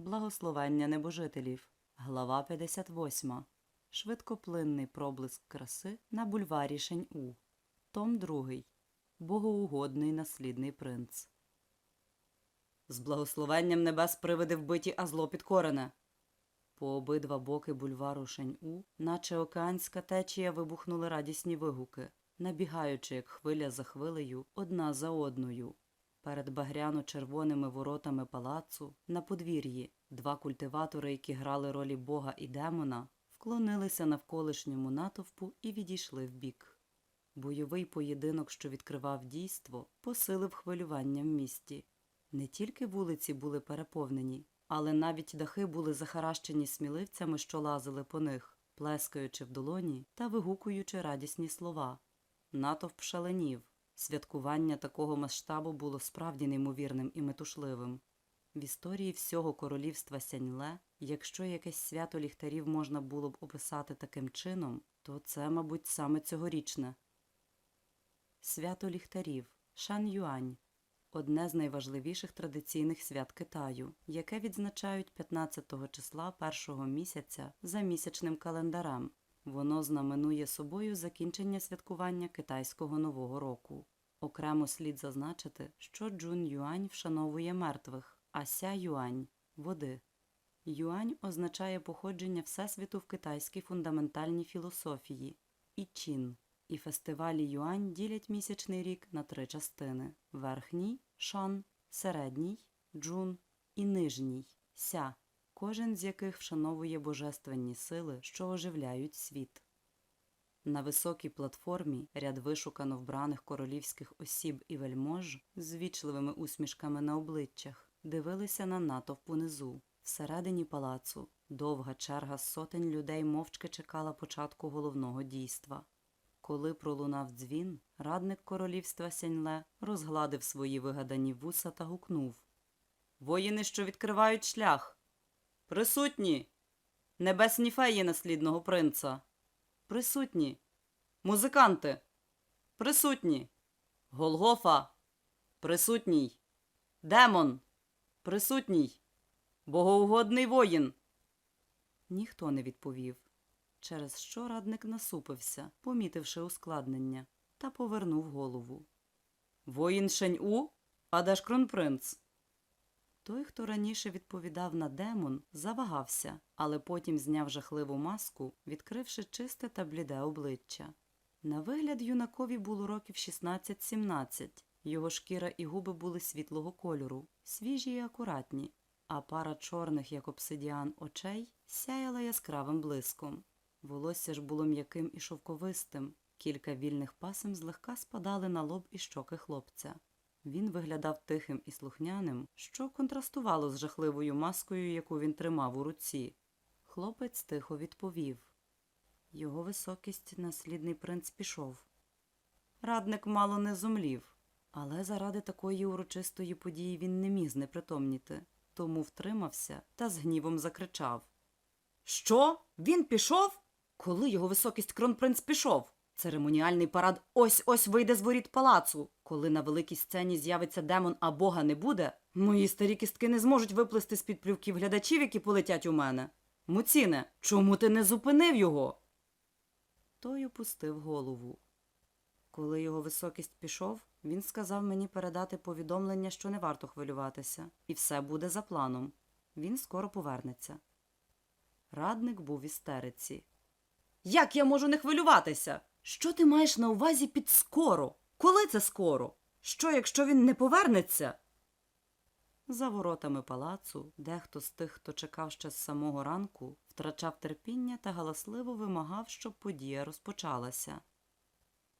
Благословення небожителів. Глава 58. Швидкоплинний проблиск краси на бульварі Шень-У. Том 2. Богоугодний наслідний принц. З благословенням небес привиди вбиті, а зло підкорене. По обидва боки бульвару Шень-У, наче океанська течія, вибухнули радісні вигуки, набігаючи, як хвиля за хвилею, одна за одною. Перед багряно-червоними воротами палацу, на подвір'ї, два культиватори, які грали ролі бога і демона, вклонилися навколишньому натовпу і відійшли вбік. Бойовий поєдинок, що відкривав дійство, посилив хвилювання в місті. Не тільки вулиці були переповнені, але навіть дахи були захаращені сміливцями, що лазили по них, плескаючи в долоні та вигукуючи радісні слова. Натовп шаленів. Святкування такого масштабу було справді неймовірним і метушливим. В історії всього королівства Сяньле, якщо якесь свято ліхтарів можна було б описати таким чином, то це, мабуть, саме цьогорічне. Свято ліхтарів Шан Юань одне з найважливіших традиційних свят Китаю, яке відзначають 15 числа першого місяця за місячним календарем. Воно знаменує собою закінчення святкування китайського нового року. Окремо слід зазначити, що Джун Юань вшановує мертвих, а Ся Юань води. Юань означає походження Всесвіту в китайській фундаментальній філософії і чин. І фестивалі Юань ділять місячний рік на три частини: верхній шан, середній джун і нижній ся, кожен з яких вшановує божественні сили, що оживляють світ. На високій платформі ряд вишукано вбраних королівських осіб і вельмож з вічливими усмішками на обличчях дивилися на натовп унизу. Всередині палацу довга черга сотень людей мовчки чекала початку головного дійства. Коли пролунав дзвін, радник королівства Сяньле розгладив свої вигадані вуса та гукнув Воїни, що відкривають шлях. Присутні. Небесні феї наслідного принца. Присутні. Музиканти. Присутні. Голгофа. Присутній. Демон. Присутній. Богоугодний воїн. Ніхто не відповів через що радник насупився, помітивши ускладнення, та повернув голову. Воїн Шень-У? А де ж кронпринц? Той, хто раніше відповідав на демон, завагався, але потім зняв жахливу маску, відкривши чисте та бліде обличчя. На вигляд юнакові було років 16-17. Його шкіра і губи були світлого кольору, свіжі і акуратні, а пара чорних, як обсидіан, очей сяяла яскравим блиском. Волосся ж було м'яким і шовковистим, кілька вільних пасем злегка спадали на лоб і щоки хлопця. Він виглядав тихим і слухняним, що контрастувало з жахливою маскою, яку він тримав у руці. Хлопець тихо відповів Його високість наслідний принц пішов. Радник мало не зумлів, але заради такої урочистої події він не міг знепритомніти, тому втримався та з гнівом закричав Що? Він пішов? Коли його високість кронпринц пішов? Церемоніальний парад ось ось вийде з воріт палацу. Коли на великій сцені з'явиться демон, а бога не буде, мої старі кістки не зможуть виплисти з під плювків глядачів, які полетять у мене. Муціне, чому ти не зупинив його? Той опустив голову. Коли його високість пішов, він сказав мені передати повідомлення, що не варто хвилюватися, і все буде за планом. Він скоро повернеться. Радник був в істериці. Як я можу не хвилюватися? Що ти маєш на увазі під скоро? Коли це скоро? Що, якщо він не повернеться? За воротами палацу дехто з тих, хто чекав ще з самого ранку, втрачав терпіння та галасливо вимагав, щоб подія розпочалася.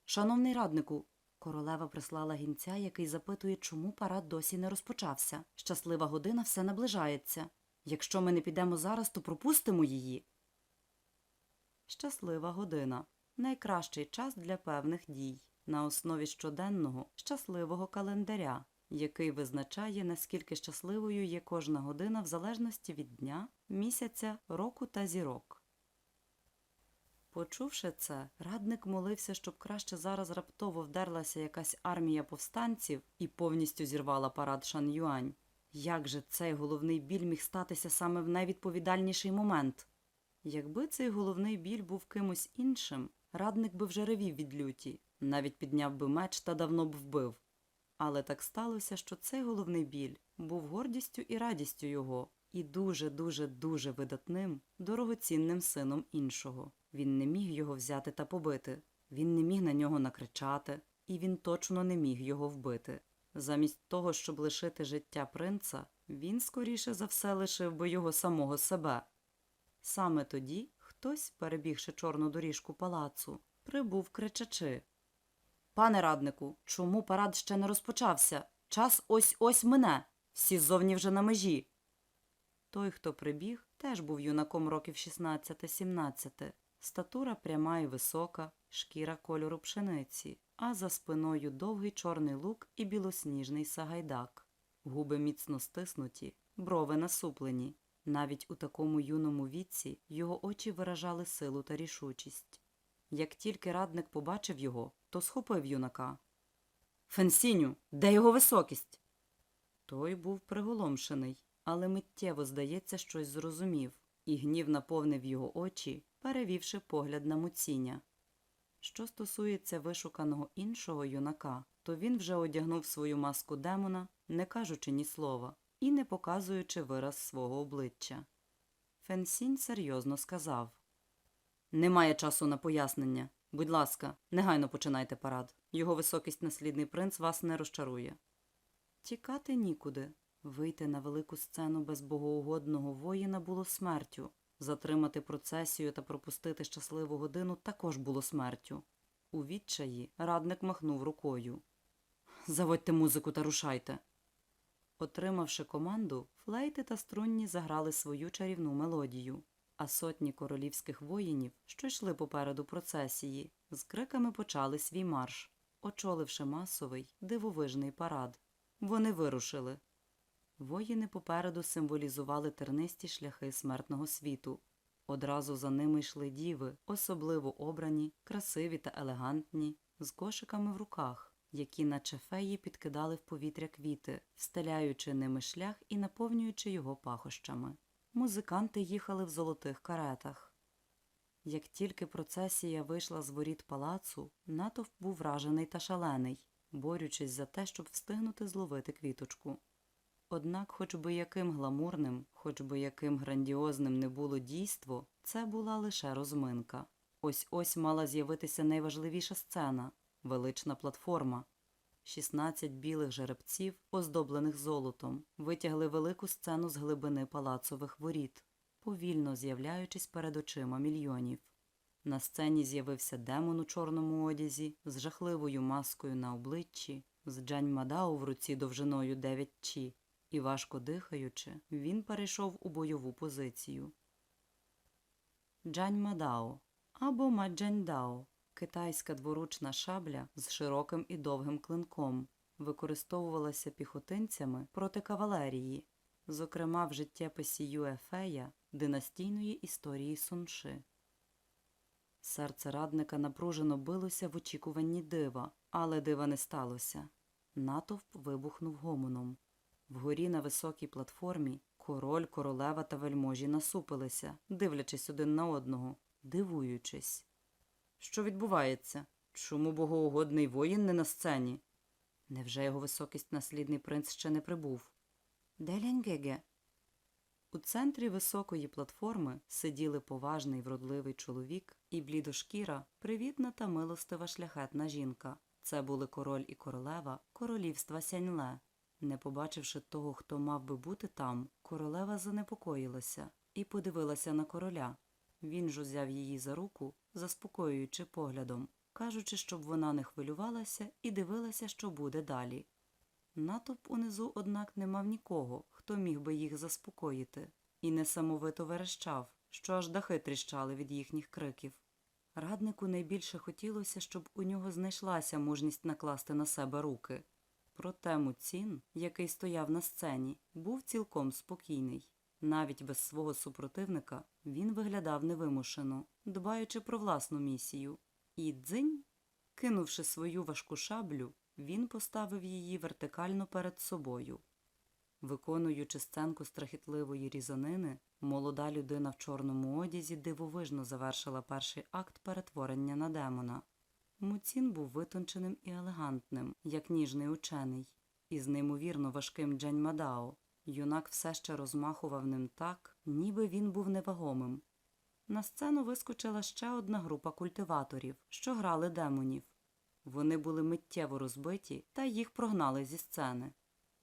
Шановний раднику, королева прислала гінця, який запитує, чому парад досі не розпочався. Щаслива година все наближається. Якщо ми не підемо зараз, то пропустимо її. Щаслива година найкращий час для певних дій на основі щоденного щасливого календаря, який визначає, наскільки щасливою є кожна година в залежності від дня, місяця, року та зірок. Почувши це, радник молився, щоб краще зараз раптово вдерлася якась армія повстанців і повністю зірвала парад Шан Юань, Як же цей головний біль міг статися саме в найвідповідальніший момент? Якби цей головний біль був кимось іншим, радник би вже ревів від люті, навіть підняв би меч та давно б вбив. Але так сталося, що цей головний біль був гордістю і радістю його, і дуже, дуже, дуже видатним, дорогоцінним сином іншого. Він не міг його взяти та побити, він не міг на нього накричати, і він точно не міг його вбити. Замість того, щоб лишити життя принца, він скоріше за все лишив би його самого себе. Саме тоді хтось, перебігши чорну доріжку палацу, прибув кричачи. Пане раднику, чому парад ще не розпочався? Час ось ось мине. Всі зовні вже на межі. Той, хто прибіг, теж був юнаком років 16-17. Статура пряма і висока, шкіра кольору пшениці, а за спиною довгий чорний лук і білосніжний сагайдак. Губи міцно стиснуті, брови насуплені. Навіть у такому юному віці його очі виражали силу та рішучість. Як тільки радник побачив його, то схопив юнака. Фенсіню, де його високість? Той був приголомшений, але миттєво, здається, щось зрозумів, і гнів наповнив його очі, перевівши погляд на муціня. Що стосується вишуканого іншого юнака, то він вже одягнув свою маску демона, не кажучи ні слова і не показуючи вираз свого обличчя. Фенсінь серйозно сказав Немає часу на пояснення. Будь ласка, негайно починайте парад. Його високість наслідний принц вас не розчарує. Тікати нікуди. Вийти на велику сцену без богоугодного воїна було смертю. Затримати процесію та пропустити щасливу годину також було смертю. У відчаї радник махнув рукою. Заводьте музику та рушайте. Отримавши команду, флейти та струнні заграли свою чарівну мелодію, а сотні королівських воїнів, що йшли попереду процесії, з криками почали свій марш, очоливши масовий, дивовижний парад. Вони вирушили. Воїни попереду символізували тернисті шляхи смертного світу. Одразу за ними йшли діви, особливо обрані, красиві та елегантні, з кошиками в руках, які, наче феї, підкидали в повітря квіти, встеляючи ними шлях і наповнюючи його пахощами. Музиканти їхали в золотих каретах. Як тільки процесія вийшла з воріт палацу, натовп був вражений та шалений, борючись за те, щоб встигнути зловити квіточку. Однак, хоч би яким гламурним, хоч би яким грандіозним не було дійство, це була лише розминка. Ось ось мала з'явитися найважливіша сцена велична платформа. 16 білих жеребців, оздоблених золотом, витягли велику сцену з глибини палацових воріт, повільно з'являючись перед очима мільйонів. На сцені з'явився демон у чорному одязі, з жахливою маскою на обличчі, з Джань Мадау в руці довжиною 9 чі, і, важко дихаючи, він перейшов у бойову позицію. Джань Мадао або Маджаньдао китайська дворучна шабля з широким і довгим клинком, використовувалася піхотинцями проти кавалерії, зокрема в життєписі Юефея династійної історії Сунши. Серце радника напружено билося в очікуванні дива, але дива не сталося. Натовп вибухнув гомоном. Вгорі на високій платформі король, королева та вельможі насупилися, дивлячись один на одного, дивуючись. Що відбувається? Чому богоугодний воїн не на сцені? Невже його високість наслідний принц ще не прибув? Де Лянгеге? У центрі високої платформи сиділи поважний вродливий чоловік і блідошкіра, привітна та милостива шляхетна жінка. Це були король і королева королівства Сяньле. Не побачивши того, хто мав би бути там, королева занепокоїлася і подивилася на короля. Він ж узяв її за руку, заспокоюючи поглядом, кажучи, щоб вона не хвилювалася і дивилася, що буде далі. Натовп унизу, однак, не мав нікого, хто міг би їх заспокоїти, і несамовито верещав, що аж дахи тріщали від їхніх криків. Раднику найбільше хотілося, щоб у нього знайшлася мужність накласти на себе руки. Проте Муцін, який стояв на сцені, був цілком спокійний. Навіть без свого супротивника він виглядав невимушено, дбаючи про власну місію. І дзинь, кинувши свою важку шаблю, він поставив її вертикально перед собою. Виконуючи сценку страхітливої різанини, молода людина в чорному одязі дивовижно завершила перший акт перетворення на демона. Муцін був витонченим і елегантним, як ніжний учений, і з неймовірно важким Джаньмадао. Юнак все ще розмахував ним так, ніби він був невагомим. На сцену вискочила ще одна група культиваторів, що грали демонів. Вони були миттєво розбиті та їх прогнали зі сцени.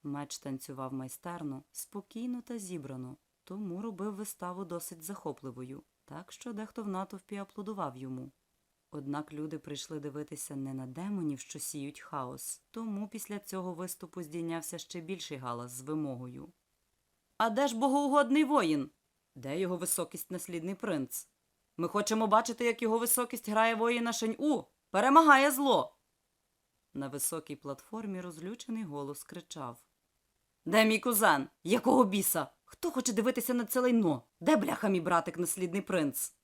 Меч танцював майстерно, спокійно та зібрано, тому робив виставу досить захопливою, так що дехто в натовпі аплодував йому. Однак люди прийшли дивитися не на демонів, що сіють хаос, тому після цього виступу здійнявся ще більший галас з вимогою. А де ж богоугодний воїн? Де його високість наслідний принц? Ми хочемо бачити, як його високість грає воїна Шень-У. Перемагає зло. На високій платформі розлючений голос кричав. Де мій кузен? Якого біса? Хто хоче дивитися на це лайно? Де бляха мій братик наслідний принц?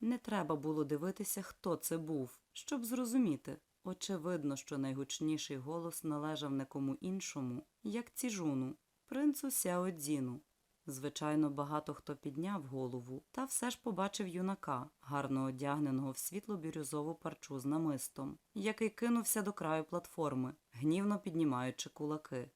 Не треба було дивитися, хто це був, щоб зрозуміти. Очевидно, що найгучніший голос належав не кому іншому, як ціжуну, принцу Сяодзіну. Звичайно, багато хто підняв голову, та все ж побачив юнака, гарно одягненого в світло-бірюзову парчу з намистом, який кинувся до краю платформи, гнівно піднімаючи кулаки.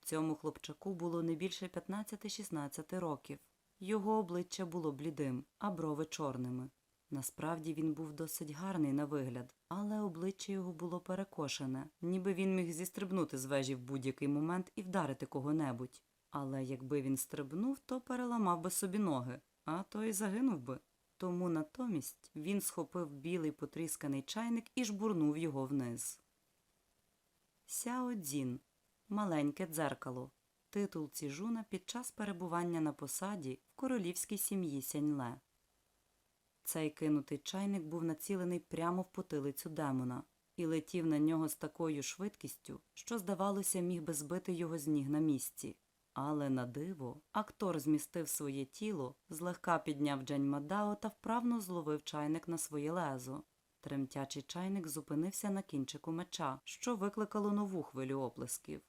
Цьому хлопчаку було не більше 15-16 років. Його обличчя було блідим, а брови чорними. Насправді він був досить гарний на вигляд, але обличчя його було перекошене, ніби він міг зістрибнути з вежі в будь-який момент і вдарити кого-небудь. Але якби він стрибнув, то переламав би собі ноги, а то й загинув би. Тому натомість він схопив білий потрісканий чайник і жбурнув його вниз. Сяо Дзін Маленьке дзеркало. Титул Ціжуна під час перебування на посаді в королівській сім'ї Сяньле. Цей кинутий чайник був націлений прямо в потилицю демона і летів на нього з такою швидкістю, що, здавалося, міг би збити його з ніг на місці. Але на диво актор змістив своє тіло, злегка підняв Джаньмадао та вправно зловив чайник на своє лезо. Тремтячий чайник зупинився на кінчику меча, що викликало нову хвилю оплесків.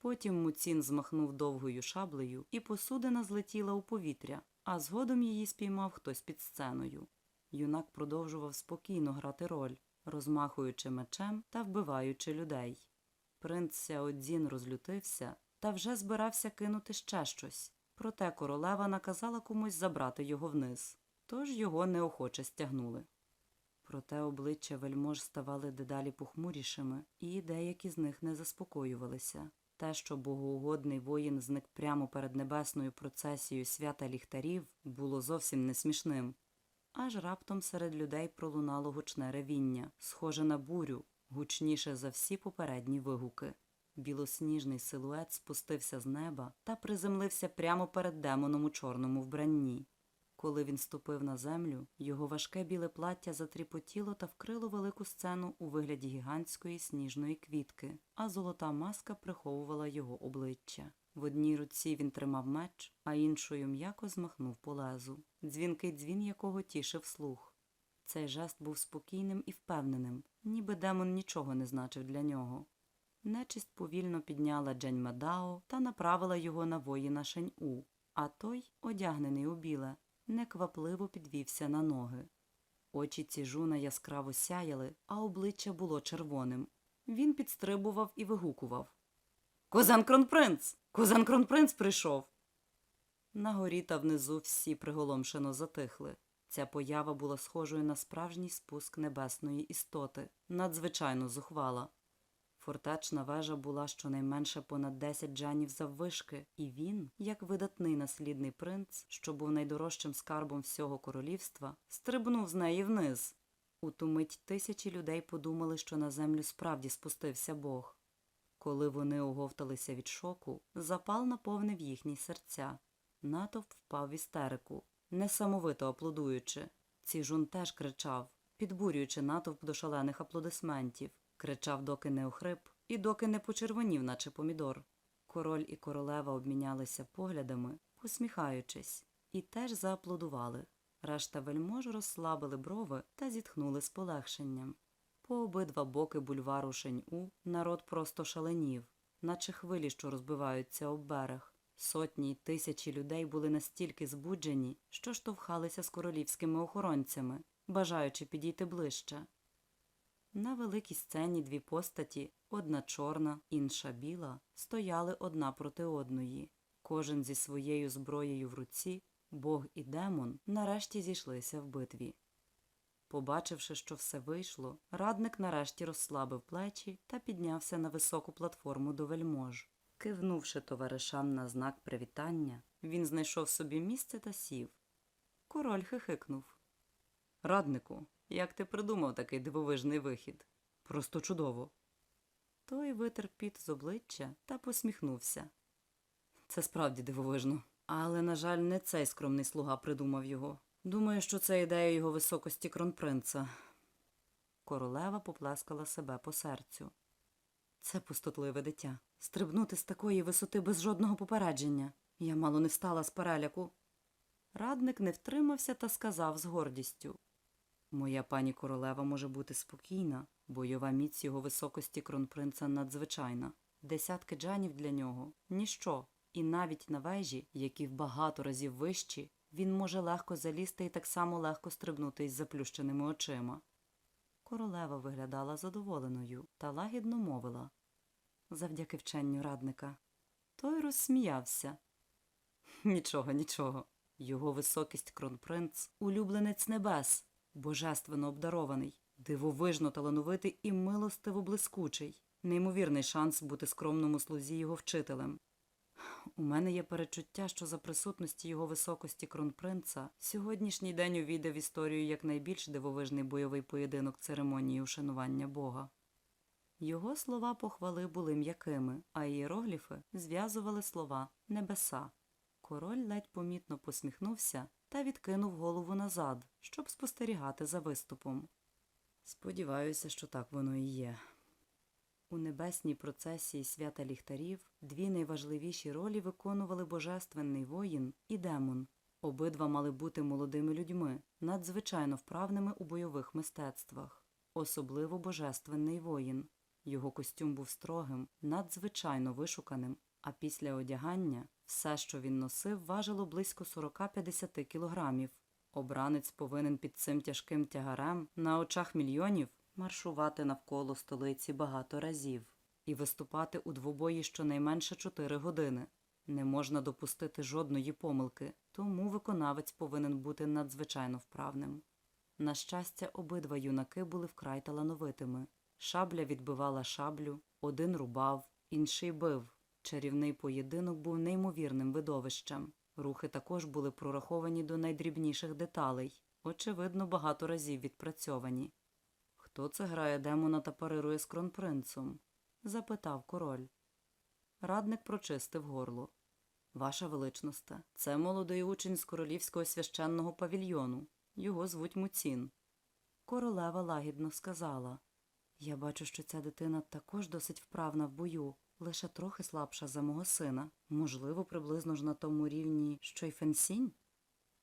Потім Муцін змахнув довгою шаблею, і посудина злетіла у повітря, а згодом її спіймав хтось під сценою. Юнак продовжував спокійно грати роль, розмахуючи мечем та вбиваючи людей. Принц Сяодзін розлютився та вже збирався кинути ще щось, проте королева наказала комусь забрати його вниз, тож його неохоче стягнули. Проте обличчя вельмож ставали дедалі похмурішими, і деякі з них не заспокоювалися. Те, що богоугодний воїн зник прямо перед небесною процесією свята ліхтарів, було зовсім не смішним. Аж раптом серед людей пролунало гучне ревіння, схоже на бурю, гучніше за всі попередні вигуки. Білосніжний силует спустився з неба та приземлився прямо перед демоном у чорному вбранні. Коли він ступив на землю, його важке біле плаття затріпотіло та вкрило велику сцену у вигляді гігантської сніжної квітки, а золота маска приховувала його обличчя. В одній руці він тримав меч, а іншою м'яко змахнув по лезу, дзвінкий дзвін якого тішив слух. Цей жест був спокійним і впевненим, ніби демон нічого не значив для нього. Нечисть повільно підняла Джень Мадао та направила його на воїна Шень-У, а той, одягнений у біле, неквапливо підвівся на ноги. Очі ціжуна яскраво сяяли, а обличчя було червоним. Він підстрибував і вигукував Козан Кронпринц! Козан Кронпринц прийшов. На горі та внизу всі приголомшено затихли. Ця поява була схожою на справжній спуск небесної істоти, надзвичайно зухвала. Фортечна вежа була щонайменше понад 10 джанів заввишки, і він, як видатний наслідний принц, що був найдорожчим скарбом всього королівства, стрибнув з неї вниз. У ту мить тисячі людей подумали, що на землю справді спустився Бог. Коли вони оговталися від шоку, запал наповнив їхні серця. Натовп впав в істерику, несамовито аплодуючи. Ціжун теж кричав, підбурюючи натовп до шалених аплодисментів. Кричав, доки не охрип, і доки не почервонів, наче помідор. Король і королева обмінялися поглядами, посміхаючись, і теж зааплодували. Решта вельмож розслабили брови та зітхнули з полегшенням. По обидва боки бульвару Шень-У народ просто шаленів. наче хвилі, що розбиваються об берег. Сотні й тисячі людей були настільки збуджені, що штовхалися з королівськими охоронцями, бажаючи підійти ближче. На великій сцені дві постаті, одна чорна, інша біла, стояли одна проти одної. Кожен зі своєю зброєю в руці, Бог і демон нарешті зійшлися в битві. Побачивши, що все вийшло, радник нарешті розслабив плечі та піднявся на високу платформу до вельмож. Кивнувши товаришам на знак привітання, він знайшов собі місце та сів. Король хихикнув. Раднику, як ти придумав такий дивовижний вихід? Просто чудово. Той витер піт з обличчя та посміхнувся. Це справді дивовижно. Але, на жаль, не цей скромний слуга придумав його. Думаю, що це ідея його високості кронпринца. Королева поплескала себе по серцю. Це пустотливе дитя. Стрибнути з такої висоти без жодного попередження. Я мало не встала з переляку. Радник не втримався та сказав з гордістю. Моя пані королева може бути спокійна, бойова міць його високості кронпринца надзвичайна. Десятки джанів для нього ніщо, і навіть на вежі, які в багато разів вищі, він може легко залізти і так само легко стрибнути із заплющеними очима. Королева виглядала задоволеною та лагідно мовила завдяки вченню радника. Той розсміявся. Нічого, нічого. Його високість кронпринц, улюбленець небес, божественно обдарований, дивовижно талановитий і милостиво блискучий, неймовірний шанс бути скромному слузі його вчителем. У мене є перечуття, що за присутності його високості кронпринца сьогоднішній день увійде в історію як найбільш дивовижний бойовий поєдинок церемонії ушанування Бога. Його слова похвали були м'якими, а ієрогліфи зв'язували слова небеса. Король ледь помітно посміхнувся та відкинув голову назад, щоб спостерігати за виступом. Сподіваюся, що так воно і є. У небесній процесії свята ліхтарів дві найважливіші ролі виконували божественний воїн і демон. Обидва мали бути молодими людьми, надзвичайно вправними у бойових мистецтвах, особливо божественний воїн. Його костюм був строгим, надзвичайно вишуканим, а після одягання все, що він носив, важило близько 40-50 кілограмів. Обранець повинен під цим тяжким тягарем на очах мільйонів маршувати навколо столиці багато разів і виступати у двобої щонайменше 4 години. Не можна допустити жодної помилки, тому виконавець повинен бути надзвичайно вправним. На щастя, обидва юнаки були вкрай талановитими. Шабля відбивала шаблю, один рубав, інший бив. Чарівний поєдинок був неймовірним видовищем. Рухи також були прораховані до найдрібніших деталей, очевидно, багато разів відпрацьовані. Хто це грає демона та парирує з кронпринцем? запитав король. Радник прочистив горло. Ваша величносте, це молодий учень з королівського священного павільйону. Його звуть Муцін. Королева лагідно сказала Я бачу, що ця дитина також досить вправна в бою, лише трохи слабша за мого сина. Можливо, приблизно ж на тому рівні, що й Фенсінь?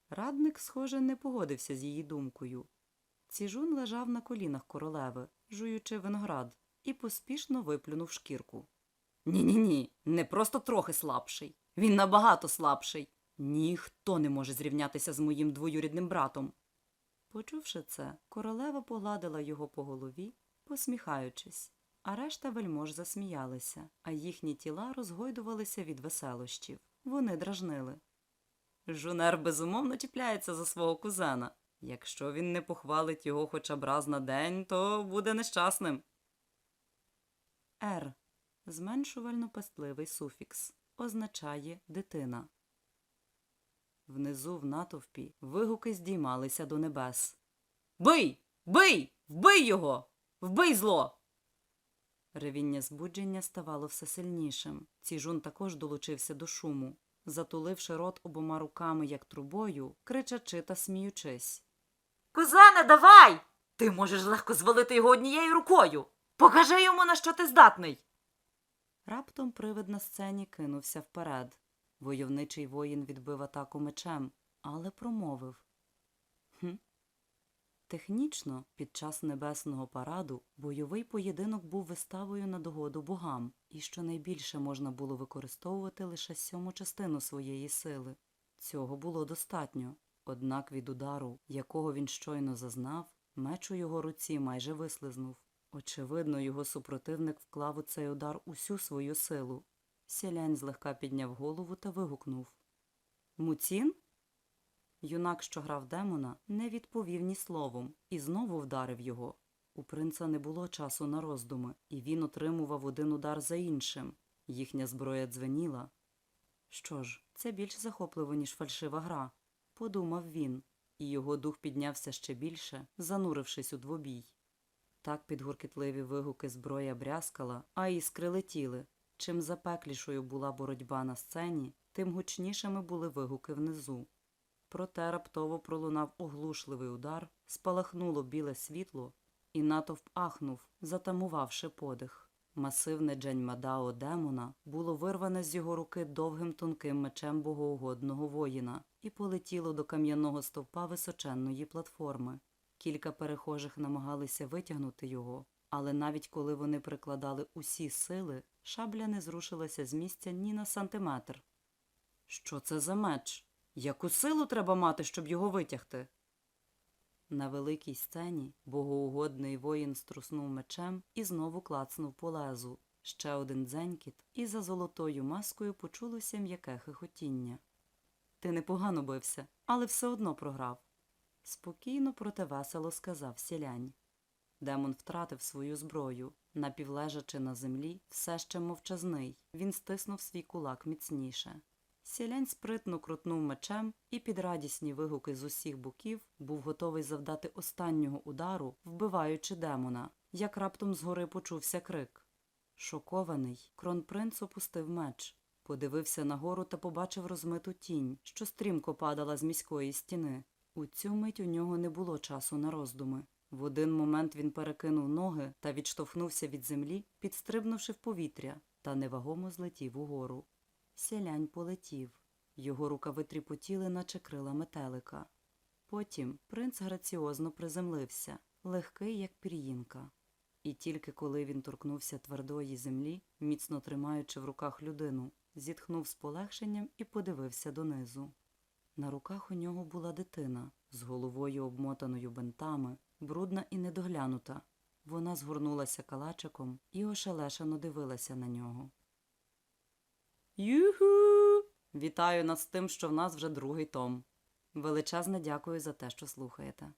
Радник, схоже, не погодився з її думкою. Ціжун лежав на колінах королеви, жуючи виноград, і поспішно виплюнув шкірку. Ні, ні, ні, не просто трохи слабший. Він набагато слабший. Ніхто не може зрівнятися з моїм двоюрідним братом. Почувши це, королева погладила його по голові, посміхаючись, а решта вельмож засміялися, а їхні тіла розгойдувалися від веселощів. Вони дражнили. Жунер безумовно чіпляється за свого кузена. Якщо він не похвалить його хоча б раз на день, то буде нещасним. Р. Зменшувально пестливий суфікс. Означає дитина. Внизу в натовпі вигуки здіймалися до небес. Бий! Бий! Вбий його! Вбий зло! Ревіння збудження ставало все сильнішим. Ціжун також долучився до шуму, затуливши рот обома руками, як трубою, кричачи та сміючись. Кузене, давай! Ти можеш легко звалити його однією рукою. Покажи йому, на що ти здатний. Раптом привид на сцені кинувся вперед. Войовничий воїн відбив атаку мечем, але промовив. Хм. Технічно, під час небесного параду бойовий поєдинок був виставою на догоду богам, і щонайбільше можна було використовувати лише сьому частину своєї сили. Цього було достатньо, однак від удару, якого він щойно зазнав, меч у його руці майже вислизнув. Очевидно, його супротивник вклав у цей удар усю свою силу. Сілянь злегка підняв голову та вигукнув Муцін? Юнак, що грав демона, не відповів ні словом і знову вдарив його. У принца не було часу на роздуми, і він отримував один удар за іншим. Їхня зброя дзвеніла. Що ж, це більш захопливо, ніж фальшива гра, подумав він, і його дух піднявся ще більше, занурившись у двобій. Так під гуркітливі вигуки зброя брязкала, а іскри летіли. Чим запеклішою була боротьба на сцені, тим гучнішими були вигуки внизу. Проте раптово пролунав оглушливий удар, спалахнуло біле світло, і натовп ахнув, затамувавши подих. Масивне дженьмадао демона було вирване з його руки довгим тонким мечем богоугодного воїна і полетіло до кам'яного стовпа височенної платформи. Кілька перехожих намагалися витягнути його, але навіть коли вони прикладали усі сили, шабля не зрушилася з місця ні на сантиметр. Що це за меч? Яку силу треба мати, щоб його витягти? На великій сцені богоугодний воїн струснув мечем і знову клацнув по лезу. Ще один дзенькіт, і за золотою маскою почулося м'яке хихотіння. Ти непогано бився, але все одно програв. Спокійно, проте весело сказав сілянь. Демон втратив свою зброю. Напівлежачи на землі, все ще мовчазний. Він стиснув свій кулак міцніше. Сілянь спритно крутнув мечем і під радісні вигуки з усіх боків був готовий завдати останнього удару, вбиваючи демона, як раптом згори почувся крик. Шокований, кронпринц опустив меч, подивився нагору та побачив розмиту тінь, що стрімко падала з міської стіни. У цю мить у нього не було часу на роздуми. В один момент він перекинув ноги та відштовхнувся від землі, підстрибнувши в повітря, та невагомо злетів угору. Сілянь полетів. Його рукави тріпотіли, наче крила метелика. Потім принц граціозно приземлився, легкий, як пір'їнка. І тільки коли він торкнувся твердої землі, міцно тримаючи в руках людину, зітхнув з полегшенням і подивився донизу. На руках у нього була дитина, з головою обмотаною бинтами, брудна і недоглянута. Вона згорнулася калачиком і ошелешено дивилася на нього. Юху! Вітаю нас з тим, що в нас вже другий том. Величезне дякую за те, що слухаєте.